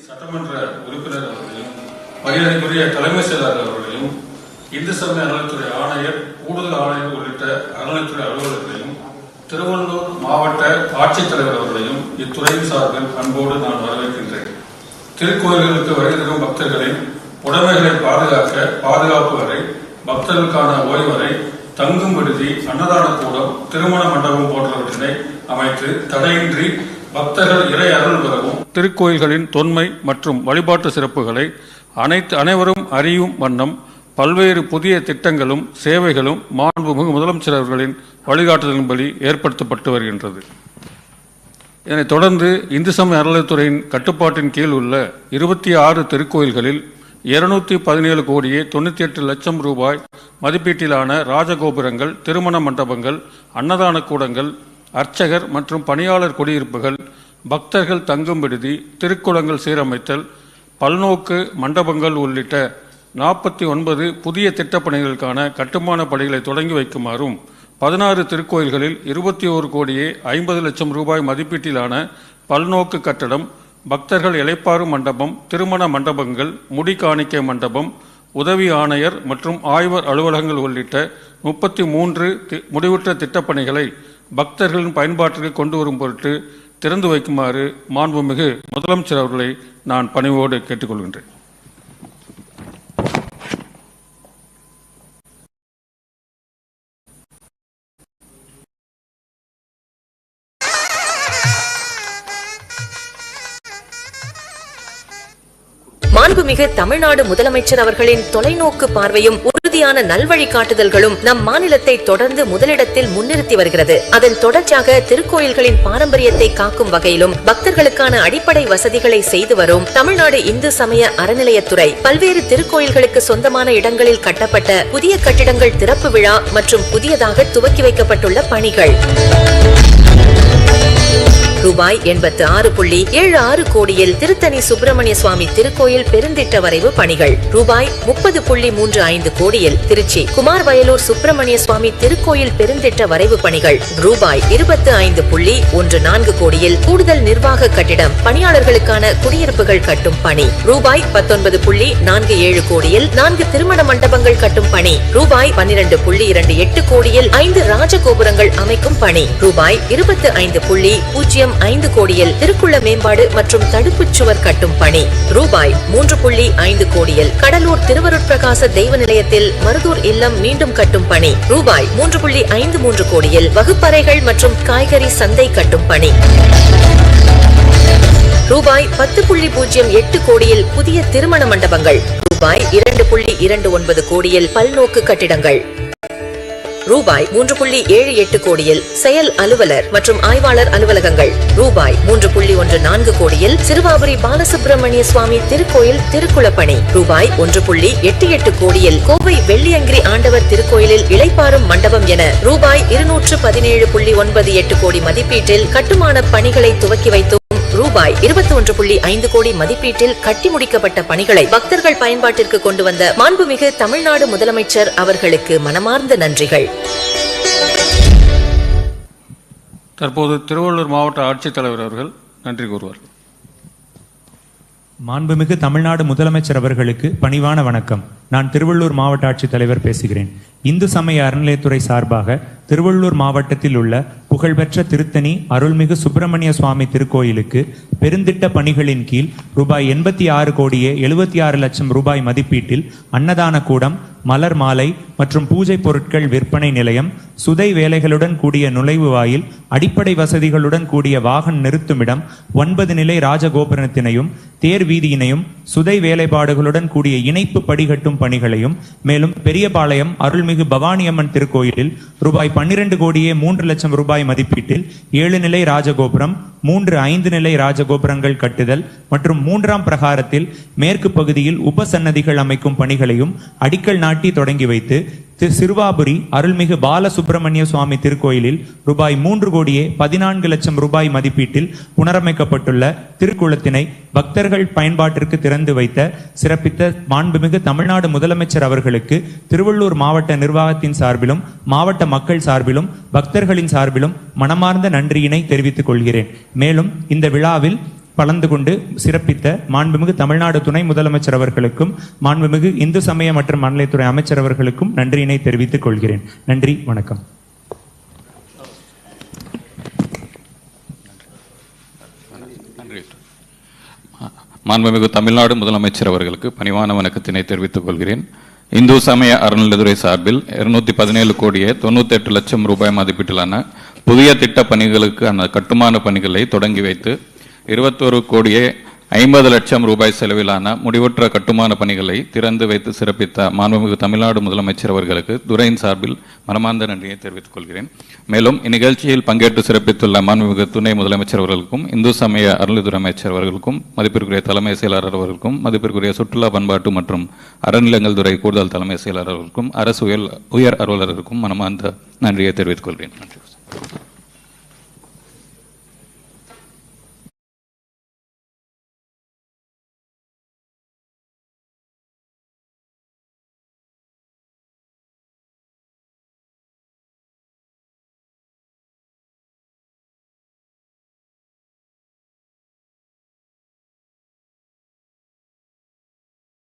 சட்டமன்ற உறுப்பினர் அவர்களையும் மரியாதைக்குரிய தலைமை செயலாளர் அவர்களையும் இந்து சமய அறநிலைத்துறை ஆணையர் கூடுதல் ஆணையர் உள்ளிட்ட அறநிலைத்துறை அலுவலர்களையும் திருவள்ளூர் மாவட்ட ஆட்சித்தலைவர் அவர்களையும் இத்துறையின் சார்பில் அன்போடு நான் வரவேற்கின்றேன். திருக்கோயில்களுக்கு வருகை தரும் பக்தர்களின் உடைமைகளை பாதுகாக்க பாதுகாப்பு வரை பக்தர்களுக்கான ஓய்வறை தங்கும் விடுதி அன்னதான கூடம் திருமண மண்டபம் போன்றவற்றினை அமைத்து தடையின்றி பக்தர்கள் இறை அருள் பெறவும் திருக்கோயில்களின் தொன்மை மற்றும் வழிபாட்டு சிறப்புகளை அனைத்து அனைவரும் அறியும் வண்ணம் பல்வேறு புதிய திட்டங்களும் சேவைகளும் மாண்புமிகு முதலமைச்சர் அவர்களின் வழிகாட்டுதலின்படி ஏற்படுத்தப்பட்டு வருகின்றது. இதனைத் தொடர்ந்து இந்து சமய அறநிலையத்துறையின் கட்டுப்பாட்டின் கீழ் உள்ள இருபத்தி ஆறு திருக்கோயில்களில் இருநூத்தி பதினேழு கோடியே தொண்ணூற்றி எட்டு லட்சம் ரூபாய் மதிப்பீட்டிலான ராஜகோபுரங்கள் திருமண மண்டபங்கள் அன்னதான கூடங்கள் அர்ச்சகர் மற்றும் பணியாளர் குடியிருப்புகள் பக்தர்கள் தங்கும் விடுதி திருக்குளங்கள் சீரமைத்தல் பல்நோக்கு மண்டபங்கள் உள்ளிட்ட நாற்பத்தி ஒன்பது புதிய திட்டப்பணிகளுக்கான கட்டுமான பணிகளை தொடங்கி வைக்குமாறும் பதினாறு திருக்கோயில்களில் இருபத்தி ஓரு கோடியே ஐம்பது லட்சம் ரூபாய் மதிப்பீட்டிலான பல்நோக்கு கட்டடம் பக்தர்கள் இலைப்பாறு மண்டபம் திருமண மண்டபங்கள் முடி காணிக்கை மண்டபம் உதவி ஆணையர் மற்றும் ஆய்வர் அலுவலகங்கள் உள்ளிட்ட முப்பத்தி மூன்று முடிவுற்ற திட்டப்பணிகளை பக்தர்களின் பயன்பாட்டிற்கு கொண்டு வரும் பொருட்டு திறந்து வைக்குமாறு மாண்புமிகு முதலமைச்சர் அவர்களை நான் பணிவோடு கேட்டுக்கொள்கின்றேன். மாண்புமிகு தமிழ்நாடு முதலமைச்சர் அவர்களின் தொலைநோக்கு பார்வையும் உறுதியான நல்வழிகாட்டுதல்களும் நம் மாநிலத்தை தொடர்ந்து முதலிடத்தில் முன்னிறுத்தி வருகிறது. அதன் தொடர்ச்சியாக திருக்கோயில்களின் பாரம்பரியத்தை காக்கும் வகையிலும் பக்தர்களுக்கான அடிப்படை வசதிகளை செய்து வரும் தமிழ்நாடு இந்து சமய அறநிலையத்துறை பல்வேறு திருக்கோயில்களுக்கு சொந்தமான இடங்களில் கட்டப்பட்ட புதிய கட்டிடங்கள் திறப்பு விழா மற்றும் புதியதாக துவக்கி வைக்கப்பட்டுள்ள பணிகள். ரூபாய் எண்பத்து ஆறு புள்ளி ஏழு ஆறு கோடியில் திருத்தணி சுப்பிரமணிய சுவாமி திருக்கோயில் பெருந்திட்ட வரைவு பணிகள். ரூபாய் முப்பது புள்ளி மூன்று ஐந்து கோடியில் திருச்சி குமார் வயலூர் சுப்பிரமணிய சுவாமி திருக்கோயில் பெருந்திட்ட வரைவு பணிகள். ரூபாய் இருபத்து ஐந்து புள்ளி ஒன்று நான்கு கோடியில் கூடுதல் நிர்வாக கட்டிடம் பணியாளர்களுக்கான குடியிருப்புகள் கட்டும் பணி. ரூபாய் பத்தொன்பது புள்ளி நான்கு ஏழு கோடியில் நான்கு திருமண மண்டபங்கள் கட்டும் பணி. ரூபாய் பன்னிரண்டு புள்ளி இரண்டு எட்டு கோடியில் ஐந்து ராஜகோபுரங்கள் அமைக்கும் பணி. ரூபாய் இருபத்தி ஐந்து புள்ளி பூஜ்ஜியம் ஐந்து கோடியில் திருக்குள்ள மேம்பாடு மற்றும் தடுப்புச் சுவர் கட்டும் பணி. ரூபாய் மூன்று புள்ளி ஐந்து கோடியில் கடலூர் திருவருட்பிரகாச தெய்வ நிலையத்தில் மருதூர் இல்லம் மீண்டும் கட்டும் பணி. ரூபாய் மூன்று புள்ளி ஐந்து மூன்று கோடியில் வகுப்பறைகள் மற்றும் காய்கறி சந்தை கட்டும் பணி. ரூபாய் பத்து புள்ளி பூஜ்ஜியம் எட்டு கோடியில் புதிய திருமண மண்டபங்கள். ரூபாய் இரண்டு புள்ளி இரண்டு ஒன்பது கோடியில் பல்நோக்கு கட்டிடங்கள். ரூபாய் மூன்று புள்ளி ஏழு எட்டு கோடியில் செயல் அலுவலர் மற்றும் ஆய்வாளர் அலுவலகங்கள். ரூபாய் மூன்று புள்ளி ஒன்று நான்கு கோடியில் சிறுவாபுரி பாலசுப்பிரமணிய சுவாமி திருக்கோயில் திருக்குளப்பணி. ரூபாய் ஒன்று புள்ளி எட்டு எட்டு கோடியில் கோவை வெள்ளியங்கிரி ஆண்டவர் திருக்கோயிலில் இளைப்பாறும் மண்டபம் என ரூபாய் இருநூற்று பதினேழு புள்ளி ஒன்பது எட்டு கோடி மதிப்பீட்டில் கட்டுமான பணிகளை துவக்கி வைத்து ரூபாய் இருபத்தி ஒன்று புள்ளி ஐந்து கோடி மதிப்பீட்டில் கட்டி முடிக்கப்பட்ட பணிகளை பக்தர்கள் பயன்பாட்டிற்கு கொண்டு வந்த மாண்புமிகு தமிழ்நாடு முதலமைச்சர் அவர்களுக்கு மனமார்ந்த நன்றிகள். தற்போது திருவள்ளூர் மாவட்ட ஆட்சித்தலைவர் அவர்கள் நன்றி கூறுவார்கள். மாண்புமிகு தமிழ்நாடு முதலமைச்சர் அவர்களுக்கு பணிவான வணக்கம். நான் திருவள்ளூர் மாவட்ட ஆட்சித்தலைவர் பேசுகிறேன். இந்து சமய அறநிலையத்துறை சார்பாக திருவள்ளூர் மாவட்டத்தில் உள்ள புகழ்பெற்ற திருத்தணி அருள்மிகு சுப்பிரமணிய சுவாமி திருக்கோயிலுக்கு பெருந்திட்ட பணிகளின் கீழ் ரூபாய் எண்பத்தி ஆறு கோடியே எழுபத்தி ஆறு லட்சம் ரூபாய் மதிப்பீட்டில் அன்னதான கூடம் மலர் மாலை மற்றும் பூஜை பொருட்கள் விற்பனை நிலையம் சுதை வேலைகளுடன் கூடிய நுழைவு வாயில் அடிப்படை வசதிகளுடன் கூடிய வாகன நிறுத்துமிடம் ஒன்பது நிலை ராஜகோபுரத்தினையும் தேர் வீதியினையும் சுதை வேலைப்பாடுகளுடன் கூடிய இணைப்பு படிகட்டும் பணிகளையும் மேலும் பெரியபாளையம் அருள்மிகு பவானியம்மன் திருக்கோயிலில் ரூபாய் பன்னிரண்டு கோடியே மூன்று லட்சம் ரூபாய் மதிப்பீட்டில் ஏழு நிலை ராஜகோபுரம் மூன்று ஐந்து நிலை ராஜகோபுரங்கள் கட்டுதல் மற்றும் மூன்றாம் பிரகாரத்தில் மேற்கு பகுதியில் உபசன்னதிகள் அமைக்கும் பணிகளையும் அடிக்கல் நாட்டி தொடங்கி வைத்து திரு சிறுவாபுரி அருள்மிகு பாலசுப்பிரமணிய சுவாமி திருக்கோயிலில் ரூபாய் மூன்று கோடியே பதினான்கு லட்சம் ரூபாய் மதிப்பீட்டில் புனரமைக்கப்பட்டுள்ள திருக்குளத்தினை பக்தர்கள் பயன்பாட்டிற்கு திறந்து வைத்த சிறப்பித்த மாண்புமிகு தமிழ்நாடு முதலமைச்சர் அவர்களுக்கு திருவள்ளூர் மாவட்ட நிர்வாகத்தின் சார்பிலும் மாவட்ட மக்கள் சார்பிலும் பக்தர்களின் சார்பிலும் மனமார்ந்த நன்றியினை தெரிவித்துக் கொள்கிறேன். மேலும் இந்த விழாவில் கலந்து கொண்டு சிறப்பித்த மாண்புமிகு தமிழ்நாடு துணை முதலமைச்சர் அவர்களுக்கும் மாண்புமிகு இந்து சமய மற்றும் அறநிலைத்துறை அமைச்சர் அவர்களுக்கும் நன்றியினை தெரிவித்துக் கொள்கிறேன். நன்றி வணக்கம். மாண்புமிகு தமிழ்நாடு முதலமைச்சர் அவர்களுக்கு பணிவான வணக்கத்தினை தெரிவித்துக் கொள்கிறேன். இந்து சமய அறநிலைத்துறை சார்பில் இருநூத்தி பதினேழு கோடியே தொண்ணூத்தி எட்டு லட்சம் ரூபாய் மதிப்பீட்டிலான புதிய திட்ட பணிகளுக்கு அந்த கட்டுமான பணிகளை தொடங்கி வைத்து இருபத்தொரு கோடியே ஐம்பது லட்சம் ரூபாய் செலவிலான முடிவுற்ற கட்டுமான பணிகளை திறந்து வைத்து சிறப்பித்த மாண்புமிகு தமிழ்நாடு முதலமைச்சர் அவர்களுக்கு துறையின் சார்பில் மனமார்ந்த நன்றியை தெரிவித்துக் கொள்கிறேன். மேலும் இந்நிகழ்ச்சியில் பங்கேற்று சிறப்பித்துள்ள மாண்புமிகு துணை முதலமைச்சர் அவர்களுக்கும் இந்து சமய அருள்துறை அமைச்சர் அவர்களுக்கும் மதிப்பிற்குரிய தலைமை செயலாளர் அவர்களுக்கும் மதிப்பிற்குரிய சுற்றுலா பண்பாட்டு மற்றும் அறநிலங்கள் துறை கூடுதல் தலைமை செயலாளர் அவர்களுக்கும் அரசு உயர் உயர் அலுவலர்களுக்கும் மனமார்ந்த நன்றியை தெரிவித்துக் கொள்கிறேன். நன்றி.